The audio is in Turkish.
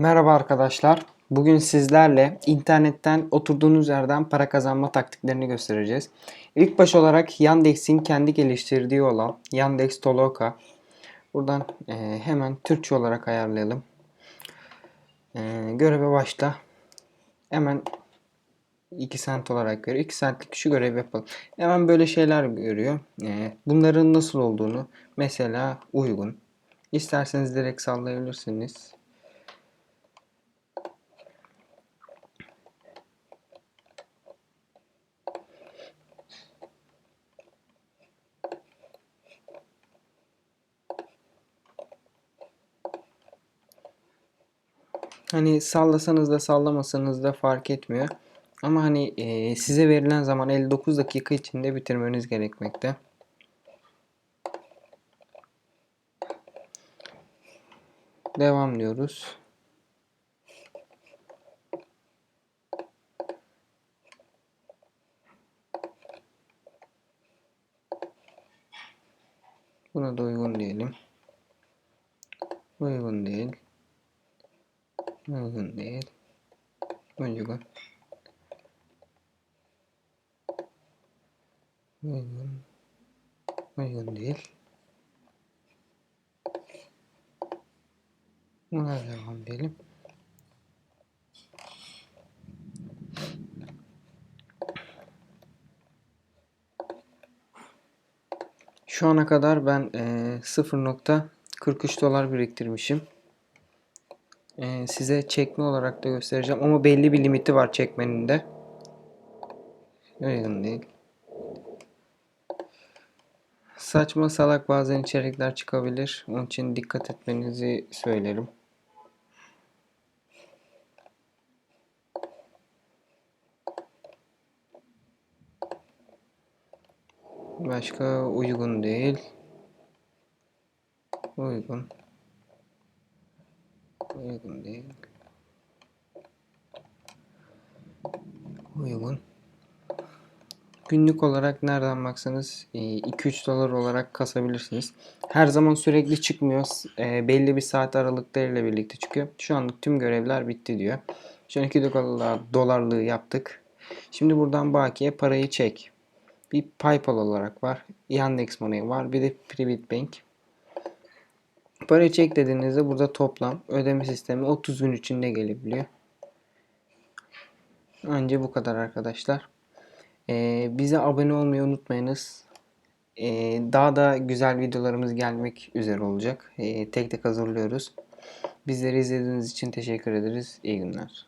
Merhaba arkadaşlar. Bugün sizlerle internetten oturduğunuz yerden para kazanma taktiklerini göstereceğiz. İlk baş olarak Yandex'in kendi geliştirdiği olan Yandex Toloka. Buradan e, hemen Türkçe olarak ayarlayalım. E, göreve başla. Hemen 2 sent olarak görüyor. 2 centlik şu görevi yapalım. Hemen böyle şeyler görüyor. E, bunların nasıl olduğunu mesela uygun. İsterseniz direkt sallayabilirsiniz. Hani sallasanız da sallamasanız da fark etmiyor. Ama hani e, size verilen zaman 59 dakika içinde bitirmeniz gerekmekte. Devam diyoruz. Buna da uygun diyelim. Uygun değil. Uygun değil. Uygun. Uygun. Uygun değil. Buna devam edelim. Şu ana kadar ben e, 0.43 dolar biriktirmişim. E, size çekme olarak da göstereceğim ama belli bir limiti var çekmenin de. Uygun değil. Saçma salak bazen içerikler çıkabilir. Onun için dikkat etmenizi söylerim. Başka uygun değil. Uygun. Uygun değil. Uygun. Günlük olarak nereden baksanız 2-3 dolar olarak kasabilirsiniz. Her zaman sürekli çıkmıyor. E, belli bir saat aralıklarıyla birlikte çıkıyor. Şu anlık tüm görevler bitti diyor. Şu an 2 dolar, dolarlığı yaptık. Şimdi buradan bakiye parayı çek. Bir PayPal olarak var. Yandex Money var. Bir de Private Bank. Parayı çek dediğinizde burada toplam ödeme sistemi 30 gün içinde gelebiliyor. Önce bu kadar arkadaşlar. Ee, bize abone olmayı unutmayınız. Ee, daha da güzel videolarımız gelmek üzere olacak. Ee, tek tek hazırlıyoruz. Bizleri izlediğiniz için teşekkür ederiz. İyi günler.